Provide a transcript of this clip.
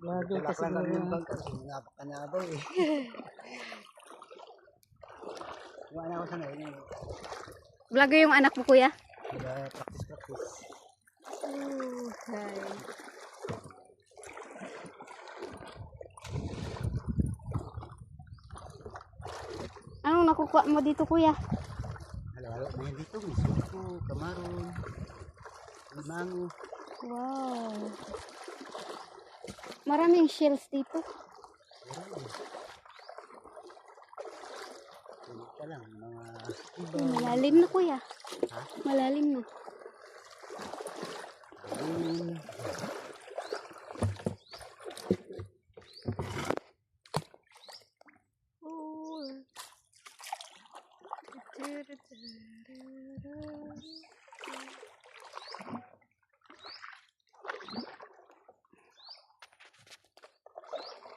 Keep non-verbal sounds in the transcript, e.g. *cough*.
Lagi ka Kalaklan lang siguro. yung bangka. Napakanyabaw eh. *laughs* Yung anak ko sana yun. Vlogger yung anak mo, kuya? Practice, practice. Oh, hi. Anong nakukuha mo dito, kuya? Halo-halo na yan dito. May suko, kamaron, limango. Wow. Maraming shells dito. Ito lang, mga... Ay, malalim na kuya. Ha? Malalim na. Malalim. Oh.